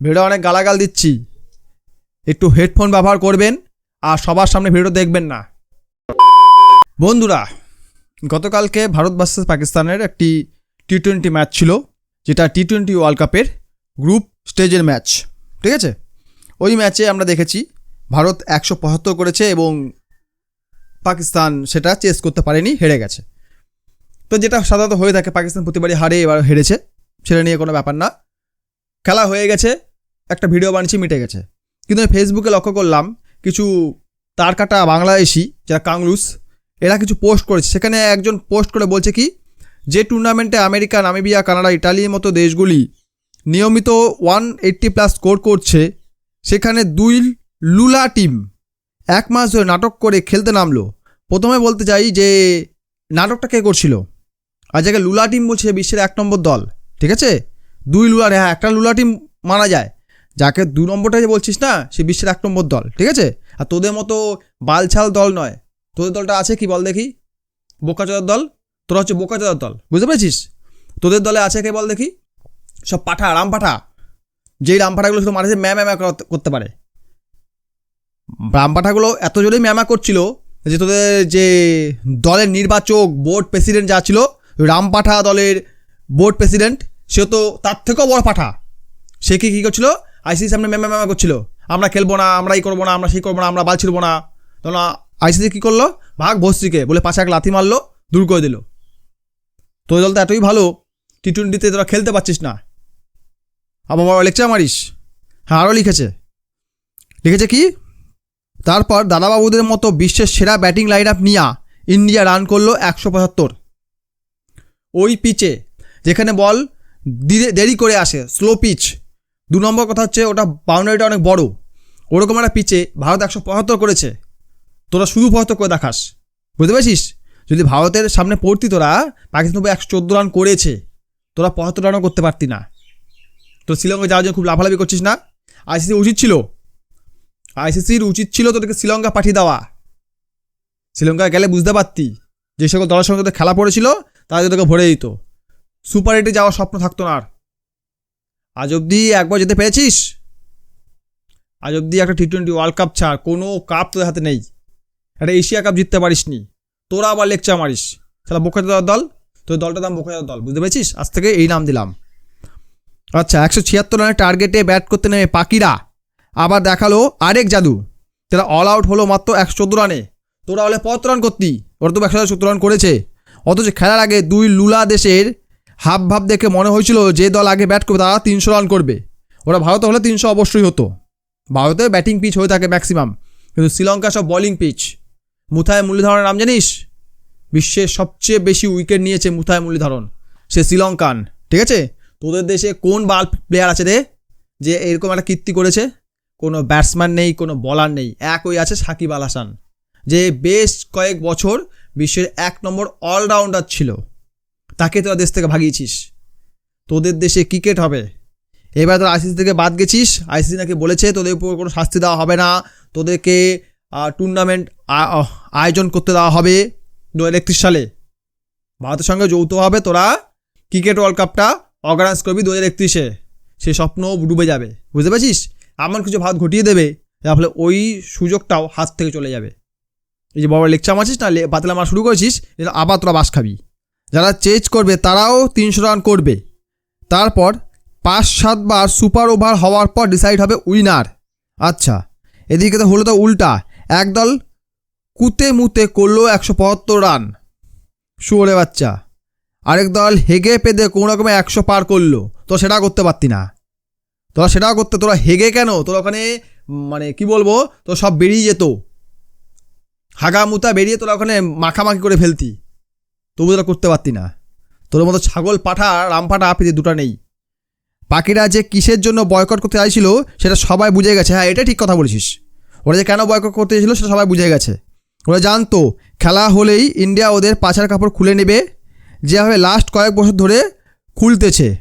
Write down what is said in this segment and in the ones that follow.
Video অনেক গালাগাল দিচ্ছি। একটু হেডফোন ব্যবহার করবেন আর সবার সামনে ভিডিও দেখবেন না। বন্ধুরা, গতকালকে ভারত ভার্সেস পাকিস্তানের একটি টি টোয়েন্টি ম্যাচ ছিল, যেটা টি টোয়েন্টি ওয়ার্ল্ড কাপের গ্রুপ স্টেজের ম্যাচ ঠিক আছে? ওই ম্যাচে আমরা দেখেছি, ভারত একশো পঁচাত্তর করেছে এবং পাকিস্তান সেটা চেস করতে পারেনি, হেরে গেছে। তো যেটা সাধারণত হয়ে থাকে, পাকিস্তান প্রতিবারই হারে এবার হেরেছে, সেটা নিয়ে কোনো ব্যাপার না। খেলা হয়ে গেছে একটা ভিডিও বানিয়েছি, মিটে গেছে। কিন্তু আমি ফেসবুকে লক্ষ্য করলাম, কিছু তার কাটা বাংলাদেশি, যারা কাংলুস, এরা কিছু পোস্ট করেছে। সেখানে একজন পোস্ট করে বলছে কি, যে টুর্নামেন্টে আমেরিকা, নামিবিয়া, কানাডা, ইটালির মতো দেশগুলি নিয়মিত ওয়ান এইট্টি প্লাস স্কোর করছে, সেখানে দুই লুলা টিম এক মাস ধরে নাটক করে খেলতে নামলো। প্রথমে বলতে চাই যে, নাটকটা কে করছিল? আর যাকে লুলা টিম বলছে বিশ্বের এক নম্বর দল, ঠিক আছে? দুই লুলা হ্যাঁ একটা লুলা টিম মানা যায়। যাকে দু নম্বরটা যে বলছিস না, সে বিশ্বের এক নম্বর দল, ঠিক আছে? আর তোদের মতো বালছাল দল নয়। তোদের দলটা আছে কি বল দেখি? বোকাচোদার দল? তোরা হচ্ছে বোকাচোদার দল, বুঝতে পেরেছিস? তোদের দলে আছে কে বল দেখি? সব পাঠা রাম পাঠা যেই রাম পাঠাগুলো শুধু মানুষের ম্যা ম্যা করতে- পারে। রাম পাঠাগুলো এত জোরেই ম্যামা করছিল যে তোদের যে দলের নির্বাচক, বোর্ড প্রেসিডেন্ট যা ছিল রাম পাঠা দলের বোর্ড প্রেসিডেন্ট সে তো তার থেকেও বড় পাঠা। সে কি, কী করছিল? আইসিসির সামনে ম্যামা ম্যামা করছিল। আমরা খেলব না আমরা এই করব না, আমরা সেই করব না, আমরা বাল ছিড়বো না। তখন আইসিসি কী করল? ভাগ ভস্ত্রীকে বলে পাশে এক লাথি মারলো, দূর করে দিল। তোর দল তো এতই ভালো টি টোয়েন্টিতে তোরা খেলতে পারছিস না। আবার বড় লেকচার মারিস। হ্যাঁ আরও লিখেছে। লিখেছে কি? তারপর দাদাবাবুদের মতো বিশ্বের সেরা ব্যাটিং লাইন আপ নিয়ে ইন্ডিয়া রান করল একশো পঁচাত্তর। ওই পিচে যেখানে বল দেরি করে আসে স্লো পিচ দু নম্বর কথা হচ্ছে, ওটা বাউন্ডারিটা অনেক বড়। ওরকম একটা পিচে ভারত একশো পঁচাত্তর করেছে। তোরা শুধু পঁচাত্তর করে দেখাস। বুঝতে পেরেছিস? যদি ভারতের সামনে পড়তি তোরা, পাকিস্তান একশো চোদ্দ রান করেছে, তোরা পঁচাত্তর রানও করতে পারতি না। তো শ্রীলঙ্কা যাওয়ার জন্য খুব লাফালাফি করছিস না? আইসিসি উচিত ছিল। আইসিসির উচিত ছিল তোদেরকে শ্রীলঙ্কা পাঠিয়ে দেওয়া। শ্রীলঙ্কায় গেলে বুঝতে পারতি যে সকল দলের সঙ্গে তোদের খেলা পড়েছিল, তারা তোদেরকে ভরে দিত। সুপার এইটে যাওয়ার স্বপ্ন থাকতো না আর। আজ অবধি একবার যেতে পেরেছিস? আজ অবধি একটা টি টোয়েন্টি ওয়ার্ল্ড কাপ ছাড়, কোনো কাপ তোদের হাতে নেই। একটা এশিয়া কাপ জিততে পারিস নি তোরা আবার লেকচার মারিস। তাহলে বোকা দেওয়ার দল তোর দলটার নাম বোকা দল, বুঝতে পেরেছিস? আজ থেকে এই নাম দিলাম। আচ্ছা একশো ছিয়াত্তর রানের টার্গেটে ব্যাট করতে নেমে পাকিরা। আবার দেখাল আরেক জাদু। তারা অল আউট হলো মাত্র একশো চোদ্দ রানে। তোরা হলে পঁচাত্তর রান করতি। ওরা তো একশো সত্তর রান করেছে। অথচ খেলার আগে দুই লুলা দেশের হাব ভাব দেখে মনে হয়েছিল যে দল আগে ব্যাট করবে, তারা তিনশো রান করবে। ওরা ভারত হলে তিনশো অবশ্যই হতো। ভারতে ব্যাটিং পিচ হয়ে থাকে ম্যাক্সিমাম। কিন্তু শ্রীলঙ্কা সব বোলিং পিচ। মুথায় মুরলীধরনের নাম জানিস? বিশ্বের সবচেয়ে বেশি উইকেট নিয়েছে মুথায় মুরলীধরন। সে শ্রীলঙ্কান, ঠিক আছে? তোদের দেশে কোন বাল প্লেয়ার আছে রে যে এরকম একটা কীর্তি করেছে? কোনো ব্যাটসম্যান নেই, কোনো বলার নেই। এক ওই আছে সাকিব আল হাসান, যে বেশ কয়েক বছর বিশ্বের এক নম্বর অলরাউন্ডার ছিল। তাকে তোরা দেশ থেকে ভাগিয়েছিস। তোদের দেশে ক্রিকেট হবে। এবার তোরা আইসিসি থেকে বাদ গেছিস। আইসিসি নাকি বলেছে, তোদের উপর কোনো শাস্তি দেওয়া হবে না। তোদেরকে টুর্নামেন্ট আয়োজন করতে দেওয়া হবে দু হাজার একত্রিশ সালে। ভারতের সঙ্গে যৌথভাবে তোরা ক্রিকেট ওয়ার্ল্ড কাপটা অর্গানাইজ করবি দু হাজার একত্রিশে। সে স্বপ্ন ডুবে যাবে। বুঝতে পারছিস? এমন কিছু ভারত ঘটিয়ে দেবে, যার ফলে ওই সুযোগটাও হাত থেকে চলে যাবে। এই যে বড় লেকচার মারছিস না বাতলা মারা শুরু করেছিস এটা আবার তোরা বাস খাবি। যারা চেঞ্জ করবে তারাও তিনশো রান করবে। তারপর পাঁচ সাতবার সুপার ওভার হওয়ার পর ডিসাইড হবে উইনার আচ্ছা এদিকে তো হলো তো উল্টা। একদল কুতে মুতে করল একশো পঁচাত্তর রান। শুয়োরে বাচ্চা। আরেক দল হেগে পেদে কোনো রকমে একশো পার করল। তো সেটা করতে পারতি না। তোরা সেটাও করতে, তোরা হেগে কেন? তোরা ওখানে মানে কি বলব? তো সব বেরিয়ে যেত। হাগা মুতা বেরিয়ে তোরা ওখানে মাখামাখি করে ফেলতি। তবু তোরা করতে পারতি না। তোর মতো ছাগল, পাঠা রাম পাঠা আপনি দুটা নেই। পাখিরা যে কিসের জন্য বয়কট করতে চাইছিল, সেটা সবাই বুঝে গেছে। হ্যাঁ এটা ঠিক কথা বলেছিস। ওরা যে কেন বয়কট করতে চাইছিল, সেটা সবাই বুঝে গেছে। ওরা জানতো, খেলা হলেই ইন্ডিয়া ওদের পাছার কাপড় খুলে নেবে, যেভাবে লাস্ট কয়েক বছর ধরে খুলতেছে।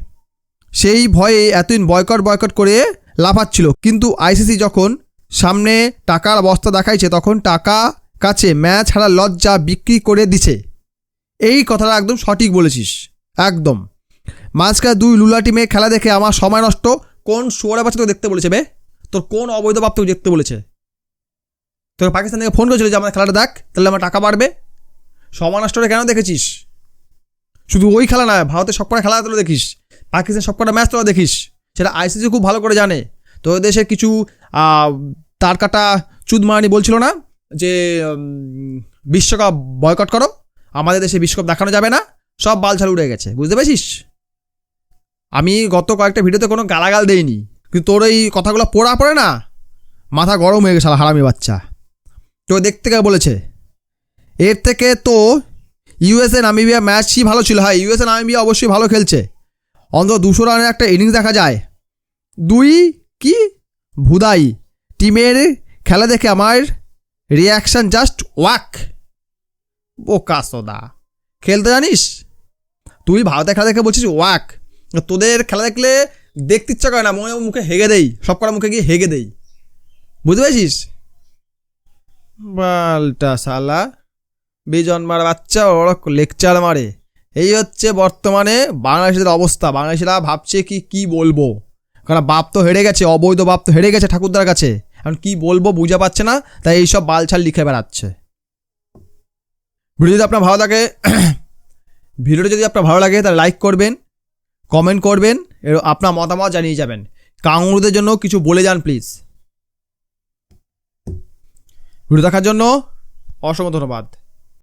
সেই ভয়ে এতদিন বয়কট বয়কট করে লাফাচ্ছিল। কিন্তু আইসিসি যখন সামনে টাকার বস্তা দেখাইছে, তখন টাকা কাছে ম্যাচ হারা লজ্জা বিক্রি করে দিছে। এই কথাটা একদম সঠিক বলেছিস একদম। মাঝখানে দুই লুলা টিমে খেলা দেখে আমার সময় নষ্ট কোন শুয়ারের বাচ্চা তোকে দেখতে বলেছে বে? তোর কোন অবৈধ বাপ তোকে দেখতে বলেছে? তোকে পাকিস্তান থেকে ফোন করেছিল যে আমার খেলাটা দেখ তাহলে আমার টাকা বাড়বে? সময় স্টোরে কেন দেখেছিস? শুধু ওই খেলা না ভারতের সবকটা খেলা তোরা দেখিস পাকিস্তান সবকটা ম্যাচ তোরা দেখিস সেটা আইসিসি খুব ভালো করে জানে। তো দেশের কিছু আহ, তার কাটা চুদমারানি বলছিল না যে বিশ্বকাপ বয়কট করো? আমাদের দেশে বিশ্বকাপ দেখানো যাবে না, সব বালছাল উড়ে গেছে, বুঝতে পেরেছিস? আমি গত কয়েকটা ভিডিওতে কোনো গালাগাল দেইনি, কিন্তু তোর এই কথাগুলো পড়া পড়ে না? মাথা গরম হয়ে গেছে হারামি বাচ্চা। তো দেখতে গিয়ে বলেছে? এর থেকে তো ইউএসএ নামিবিয়া ম্যাচই ভালো ছিল। হ্যাঁ ইউএসএ নামিবিয়া অবশ্যই ভালো খেলছে। অন্তত দুশো রানের একটা ইনিংস দেখা যায়। দুই কি? ভুদাই। টিমের খেলা দেখে আমার রিয়াকশন জাস্ট ওয়াক বোকা সোদা খেলতে জানিস? তুই ভারতের খেলা দেখে বলছিস, ওয়াক। তোদের খেলা দেখলে দেখতে ইচ্ছা করে না, মনে মুখে হেগে দেই, সব কটা মুখে গিয়ে হেগে দেই। বুঝতে পেরেছিস? বালটা সালা বেজন্মার বাচ্চা ওরা লেকচার মারে। এই হচ্ছে বর্তমানে বাংলাদেশের অবস্থা। বাংলাদেশিরা ভাবছে কি কি বলব? কারণ বাপ তো হেরে গেছে, অবৈধ বাপ তো হেরে গেছে ঠাকুরদার কাছে। এখন কি বলব বুঝে পাচ্ছে না, তাই এইসব বালছাল লিখে বেড়াচ্ছে। যদি আপনার ভালো লাগে, ভিডিওটা যদি আপনার ভালো লাগে, তাহলে লাইক করবেন কমেন্ট করবেন, এর আপনার মতামত জানিয়ে যাবেন। কাঙ্গুরুদের জন্য কিছু বলে যান প্লিজ ভিডিও দেখার জন্য অসংখ্য ধন্যবাদ।